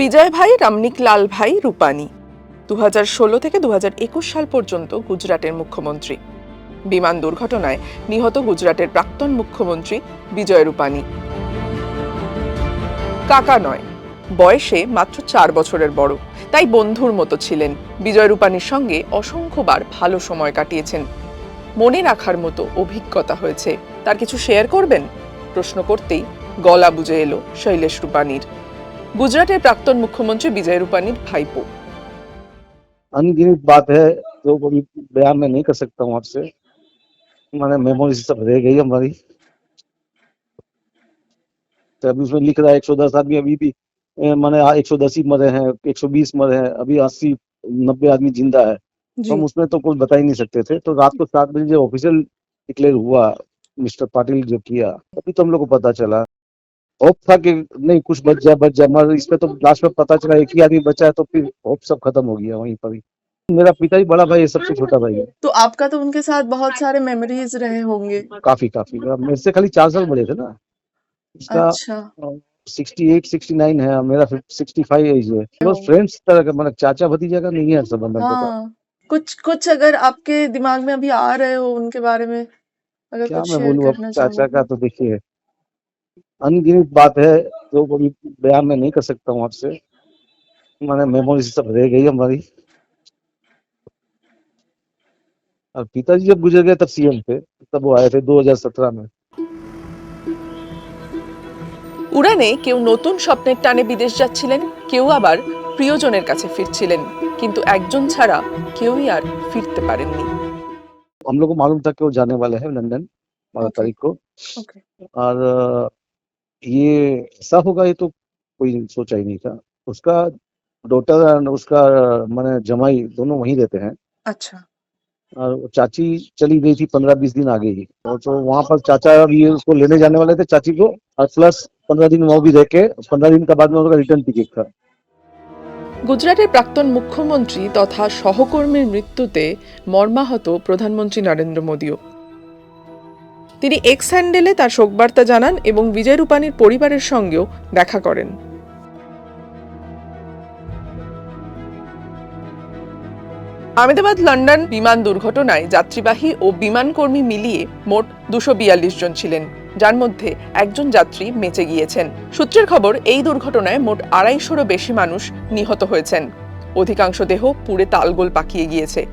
বিজয় ভাই, রামনিক লাল ভাই, রূপানী। দু ষোলো থেকে দু সাল পর্যন্ত গুজরাটের মুখ্যমন্ত্রী। বিমান দুর্ঘটনায় নিহত গুজরাটের প্রাক্তন মুখ্যমন্ত্রী বিজয় রূপানী। কাকা নয়, বয়সে মাত্র চার বছরের বড়। তাই বন্ধুর মতো ছিলেন। বিজয় রূপানীর সঙ্গে অসংখ্যবার ভালো সময় কাটিয়েছেন। মনে রাখার মতো অভিজ্ঞতা হয়েছে। তার কিছু শেয়ার করবেন? প্রশ্ন করতেই গলা বুঝে এলো শৈলেশ রূপানীর। गुजरात के प्राक्तन मुख्यमंत्री विजय रूपानी भाईपो। अनगिनत बात है जो कभी बयान में नहीं कर सकता हूँ आपसे। मैंने मेमोरी सब रह गई हमारी। तो अभी उसमें लिख रहा है 110 आदमी अभी भी मैंने 110 ही मरे हैं 120 मरे हैं अभी 80 90 आदमी ज़िंदा है। तो हम उसमें तो कुछ बता ही नहीं सकते थे। तो रात को सात बजे ऑफिशियल डिक्लेयर हुआ मिस्टर पाटिल जो किया अभी तो हम लोग को पता चला। होप था कि नहीं कुछ बच जाए बच जाए। मगर इसमें तो लास्ट में पता चला एक ही आदमी बचा है तो फिर होप सब खत्म हो गया वहीं पर ही। मेरा पिता ही बड़ा भाई है सबसे छोटा भाई है। तो आपका तो उनके साथ बहुत सारे मेमोरीज रहे होंगे। काफ़ी काफ़ी। मेरे से खाली चार साल बड़े थे ना। इसका अच्छा। सिक्सटी एट सिक्सटी नाइन है मेरा सिक्सटी फाइव एज है क्लोज फ्रेंड्स तरह का मतलब चाचा भतीजा का नहीं है संबंध का। हाँ। कुछ कुछ अगर आपके दिमाग में अभी आ रहे हो उनके बारे में अगर क्या कुछ मैं बोलूँ चाचा का तो देखिए अनगिनत बात है जो अभी बयान में नहीं कर सकता हूँ आपसे मैंने मेमोरी सब रह गई हमारी और पिताजी जब गुजर गए तब सीएम थे तब वो आए थे 2017 में উড়ানে কেউ নতুন স্বপ্নের টানে বিদেশ যাচ্ছিলেন কেউ আবার প্রিয়জনের কাছে ফিরছিলেন কিন্তু একজন ছাড়া কেউই আর ফিরতে পারেননি हम लोग को मालूम था कि वो जाने वाले हैं लंदन बारह Okay. तारीख को ओके और अ, ये ऐसा होगा ये तो कोई सोचा ही नहीं था उसका डॉटर और उसका मैंने जमाई दोनों वहीं रहते हैं अच्छा और वो चाची चली गई थी पंद्रह बीस दिन आगे ही और तो वहां पर चाचा और ये उसको लेने जाने वाले थे चाची को और प्लस पंद्रह दिन वो भी रह के पंद्रह दिन के बाद में उनका रिटर्न टिकट था গুজরাটের প্রাক্তন মুখ্যমন্ত্রী তথা সহকর্মীর মৃত্যুতে মর্মাহত প্রধানমন্ত্রী নরেন্দ্র মোদীও তিনি এক্স হ্যান্ডেলে তার শোকবার্তা জানান এবং বিজয় রূপানীর পরিবারের সঙ্গেও দেখা করেন। আহমেদাবাদ লন্ডন বিমান দুর্ঘটনায় যাত্রীবাহী ও বিমানকর্মী মিলিয়ে মোট দুশো বিয়াল্লিশ জন ছিলেন। যার মধ্যে একজন যাত্রী বেঁচে গিয়েছেন। সূত্রের খবর, এই দুর্ঘটনায় মোট আড়াইশোরও বেশি মানুষ নিহত হয়েছেন। অধিকাংশ দেহ পুড়ে তালগোল পাকিয়ে গিয়েছে।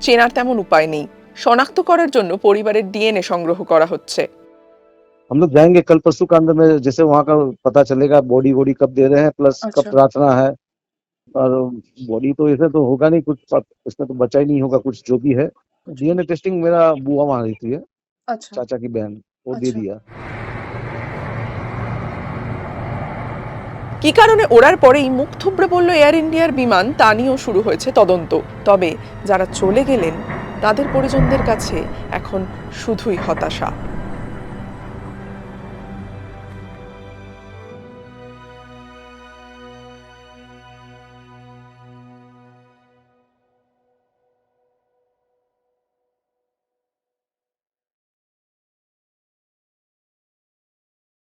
চেনার তেমন উপায় নেই। শনাক্ত করার জন্য পরিবারের ডিএনএ সংগ্রহ করা হচ্ছে हम लोग जाएंगे कल परसों के अंदर में जैसे वहाँ का पता चलेगा बॉडी वॉडी कब दे रहे हैं प्लस कब अच्छा। प्रार्थना है और बॉडी तो ऐसे तो होगा नहीं कुछ इसमें तो बचा ही नहीं होगा कुछ जो भी है डीएनए टेस्टिंग मेरा बुआ वहाँ रहती है अच्छा चाचा की बहन वो दे अच्छा। दिया কি কারণে ওড়ার পরেই মুখ থুবড়ে পড়ল এয়ার ইন্ডিয়ার বিমান তা নিয়েও শুরু হয়েছে তদন্ত তবে যারা চলে গেলেন তাদের পরিজনদের কাছে এখন শুধুই হতাশা।